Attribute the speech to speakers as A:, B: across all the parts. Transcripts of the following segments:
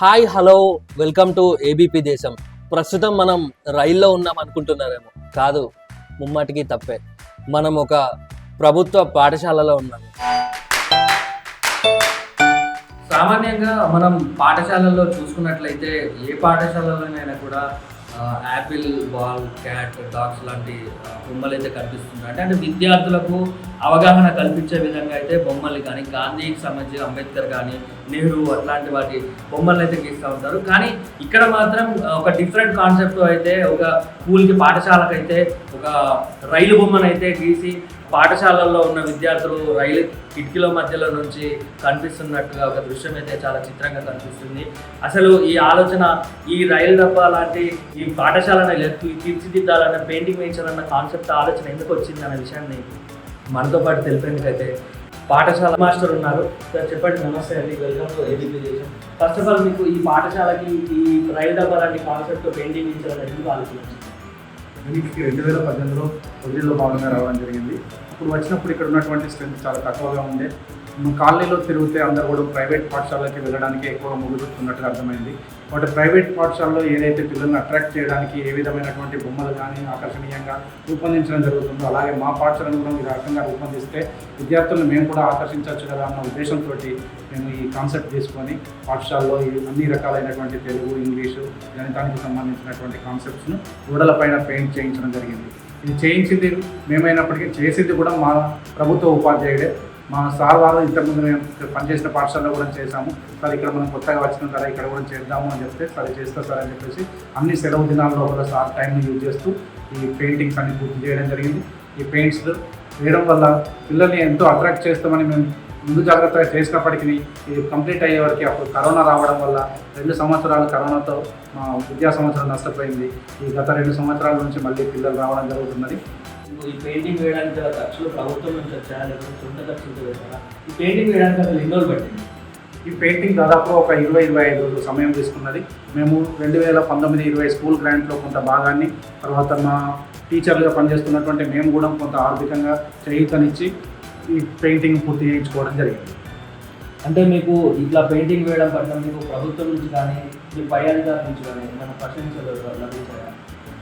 A: Hi hello welcome to ABP Desam. ప్రస్తుతం మనం రైల్లో ఉన్నాం అనుకుంటున్నారేమో కాదు ముమ్మాటికి తప్పే. మనం ఒక ప్రభుత్వ పాఠశాలలో ఉన్నాం. సామాన్యంగా మనం పాఠశాలల్లో చూసుకున్నట్లయితే ఏ పాఠశాలలోనైనా కూడా యాపిల్ బాల్ క్యాట్ డాగ్స్ లాంటి బొమ్మలు అయితే కనిపిస్తున్నాయి అంటే విద్యార్థులకు అవగాహన కల్పించే విధంగా అయితే బొమ్మలు కానీ గాంధీకి సంబంధించి అంబేద్కర్ కానీ నెహ్రూ అట్లాంటి వాటి బొమ్మలను అయితే గీస్తూ ఉంటారు. కానీ ఇక్కడ మాత్రం ఒక డిఫరెంట్ కాన్సెప్ట్ అయితే ఒక స్కూల్కి పాఠశాలకైతే ఒక రైలు బొమ్మను అయితే గీసి పాఠశాలల్లో ఉన్న విద్యార్థులు రైలు కిటికీల మధ్యలో నుంచి కనిపిస్తున్నట్టుగా ఒక దృశ్యం అయితే చాలా చిత్రంగా కనిపిస్తుంది. అసలు ఈ ఆలోచన ఈ రైలు డబ్బా లాంటి ఈ పాఠశాలను తీర్చిదిద్దాలన్న పెయింటింగ్ వేయించాలన్న కాన్సెప్ట్ ఆలోచన ఎందుకు వచ్చింది అనే విషయాన్ని మనతో పాటు తెలిపేందుకైతే పాఠశాల మాస్టర్ ఉన్నారు. సార్ చెప్పండి. నమస్తే అండి. Welcome to education first of all మీకు ఈ పాఠశాలకి ఈ రైలు డబ్బా లాంటి కాన్సెప్ట్ పెయింటింగ్ వేయించాలని ఎందుకు ఆలోచించారు?
B: దీనికి రెండు వేల పద్దెనిమిదిలో వదిలిలో భాగంగా రావడం జరిగింది. ఇప్పుడు వచ్చినప్పుడు ఇక్కడ ఉన్నటువంటి స్ట్రెంత్ చాలా తక్కువగా ఉండే. కాలనీలో తిరిగితే అందరూ కూడా ప్రైవేట్ పాఠశాలకి వెళ్ళడానికి ఎక్కువ మొగ్గు అర్థమైంది. కాబట్టి ప్రైవేట్ పాఠశాలలో ఏదైతే పిల్లల్ని అట్రాక్ట్ చేయడానికి ఏ విధమైనటువంటి బొమ్మలు కానీ ఆకర్షణీయంగా రూపొందించడం జరుగుతుందో అలాగే మా పాఠశాలను కూడా ఈ రకంగా రూపొందిస్తే విద్యార్థులను మేము కూడా ఆకర్షించవచ్చు కదా అన్న ఉద్దేశంతో మేము ఈ కాన్సెప్ట్ తీసుకొని పాఠశాలలో అన్ని రకాలైనటువంటి తెలుగు ఇంగ్లీషు గణితానికి సంబంధించినటువంటి కాన్సెప్ట్స్ను గోడలపైన పెయింట్ చేయించడం జరిగింది. ఇది చేయించింది మేమైనప్పటికీ చేసింది కూడా మా ప్రభుత్వ ఉపాధ్యాయుడే. మా సార్ వారు ఇంతకుముందు మేము పనిచేసిన పాఠశాలలో కూడా చేశాము. సార్ ఇక్కడ మనం కొత్తగా వచ్చిన కదా ఇక్కడ కూడా చేద్దాము అని చెప్తే సరే చేస్తా సార్ అని చెప్పేసి అన్ని సెలవు దినాల్లో కూడా సార్ టైంని యూజ్ చేస్తూ ఈ పెయింటింగ్స్ అన్ని పూర్తి చేయడం జరిగింది. ఈ పెయింట్స్ వేయడం వల్ల పిల్లల్ని ఎంతో అట్రాక్ట్ చేస్తామని మేము ముందు జాగ్రత్తగా చేసినప్పటికీ ఇది కంప్లీట్ అయ్యే వరకు అప్పుడు కరోనా రావడం వల్ల రెండు సంవత్సరాలు కరోనాతో మా విద్యా సంవత్సరం నష్టపోయింది. ఈ గత రెండు సంవత్సరాల నుంచి మళ్ళీ పిల్లలు రావడం జరుగుతున్నది.
A: ఈ పెయింటింగ్ వేయడానికి గల ఖర్చులు ప్రభుత్వం నుంచి వచ్చాయా? లేకపోతే సొంత ఖర్చులతో ఈ పెయింటింగ్ వేయడానికి అసలు ఎన్ని రోజులు పట్టింది?
B: ఈ పెయింటింగ్ దాదాపు ఒక ఇరవై ఇరవై ఐదు రోజులు సమయం తీసుకున్నది. మేము రెండు వేల పంతొమ్మిది ఇరవై స్కూల్ గ్రాంట్లో కొంత భాగాన్ని తర్వాత మా టీచర్లుగా పనిచేస్తున్నటువంటి మేము కూడా కొంత ఆర్థికంగా చేయూతనిచ్చి ఈ పెయింటింగ్ పూర్తి చేయించుకోవడం జరిగింది.
A: అంటే మీకు ఇట్లా పెయింటింగ్ వేయడం పట్ల మీకు ప్రభుత్వం నుంచి కానీ మీ పై అధికారుల నుంచి కానీ మన ప్రశంసలు లభించాయా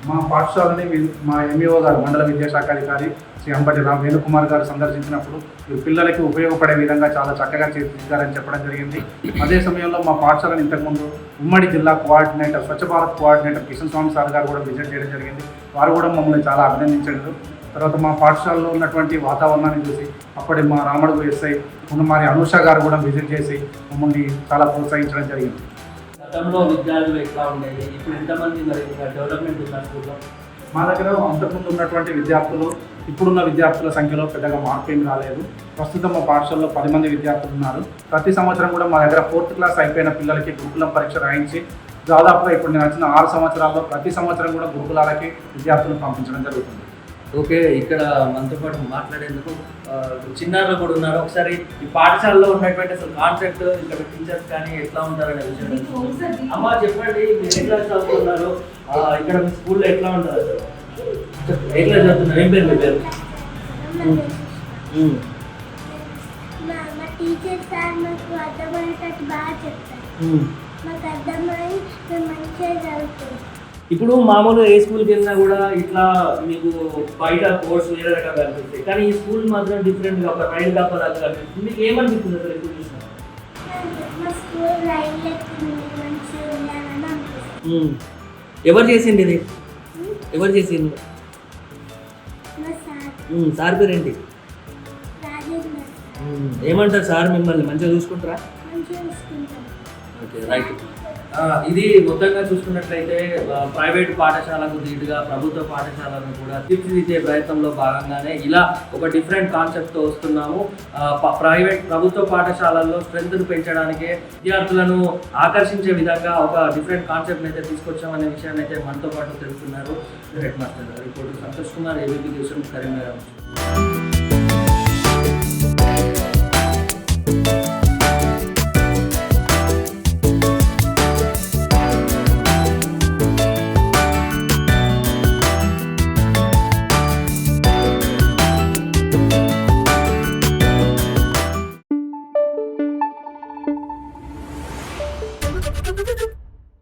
B: మా పాఠశాలని మా ఎంఈఓ గారు మండల విద్యాశాఖ అధికారి శ్రీ అంబటి రామ్ వేణుకుమార్ గారు సందర్శించినప్పుడు ఈ పిల్లలకి ఉపయోగపడే విధంగా చాలా చక్కగా చేశారని చెప్పడం జరిగింది. అదే సమయంలో మా పాఠశాలను ఇంతకుముందు ఉమ్మడి జిల్లా coordinator Swachh Bharat coordinator Kishan Swamy sir గారు కూడా విజిట్ చేయడం జరిగింది. వారు కూడా మమ్మల్ని చాలా అభినందించారు తర్వాత మా పాఠశాలలో ఉన్నటువంటి వాతావరణాన్ని చూసి అప్పటి మా రామడుగు ఎస్ఐ ఉన్నమారి అనూష గారు కూడా విజిట్ చేసి మమ్మల్ని చాలా ప్రోత్సహించడం జరిగింది.
A: గతంలో విద్యార్థులు ఎట్లా ఉండేది? ఇప్పుడు ఎంతమంది మరి డెవలప్మెంట్ ఉన్న స్కూల్లో
B: మా దగ్గర అంతకుముందు ఉన్నటువంటి విద్యార్థులు ఇప్పుడున్న విద్యార్థుల సంఖ్యలో పెద్దగా మార్పు ఏం రాలేదు. ప్రస్తుతం మా పాఠశాలలో పది మంది విద్యార్థులు ఉన్నారు. ప్రతి సంవత్సరం కూడా మా దగ్గర ఫోర్త్ క్లాస్ అయిపోయిన పిల్లలకి గురుకులం పరీక్ష రాయించి దాదాపుగా ఇప్పుడు నేను వచ్చిన ఆరు సంవత్సరాల్లో ప్రతి సంవత్సరం కూడా గురుకులాలకి విద్యార్థులను పంపించడం జరుగుతుంది.
A: ఓకే ఇక్కడ మనతో పాటు మాట్లాడేందుకు చిన్నారులు కూడా ఉన్నారు. ఒకసారి ఈ పాఠశాలలో ఉన్నటువంటి అసలు కాన్సెప్ట్ ఇక్కడ టీచర్స్ కానీ ఎట్లా ఉంటారనే విషయం. అమ్మా చెప్పండి మీరు క్లాస్ చదువుతున్నారు? ఇక్కడ మీ స్కూల్లో ఎట్లా ఉంటారు అసలు? క్లాస్ చదువుతున్నారు? ఏం పేరు మీ పేరు?
C: టీచర్ సార్ మాకు అర్థమయ్యేటట్టు బాగా చెప్తారు. మాకు అర్థమై మేము మంచిగా చదువుతాం
A: ఇప్పుడు మామూలుగా ఏ స్కూల్కి వెళ్ళినా కూడా ఇట్లా మీకు బయట కోర్స్ వేరే రకాలు కనిపిస్తాయి కానీ ఈ స్కూల్ మాత్రం డిఫరెంట్గా ఒక రైలు డబ్బా లాగా కనిపిస్తుంది మీకు ఏమనిపిస్తుంది అసలు చూసినా? ఉమ్. ఎవరు చేసింది ఇది? ఎవరు చేసింది?
C: సార్.
A: పేరేంటి? ఏమంటారు సార్ మిమ్మల్ని? మంచిగా చూసుకుంటారా? Okay right. ఇది మొత్తంగా చూసుకున్నట్లయితే ప్రైవేట్ పాఠశాలకు ధీటుగా ప్రభుత్వ పాఠశాలను కూడా తీర్చిదిద్దే ప్రయత్నంలో భాగంగానే ఇలా ఒక డిఫరెంట్ కాన్సెప్ట్తో వస్తున్నాము. ప్రైవేట్ ప్రభుత్వ పాఠశాలల్లో స్ట్రెంత్ను పెంచడానికే విద్యార్థులను ఆకర్షించే విధంగా ఒక డిఫరెంట్ కాన్సెప్ట్ అయితే తీసుకొచ్చామనే విషయాన్ని అయితే మనతో పాటు తెలుస్తున్నారు head master reporter Santosh Kumar ABP Desam Karimnagar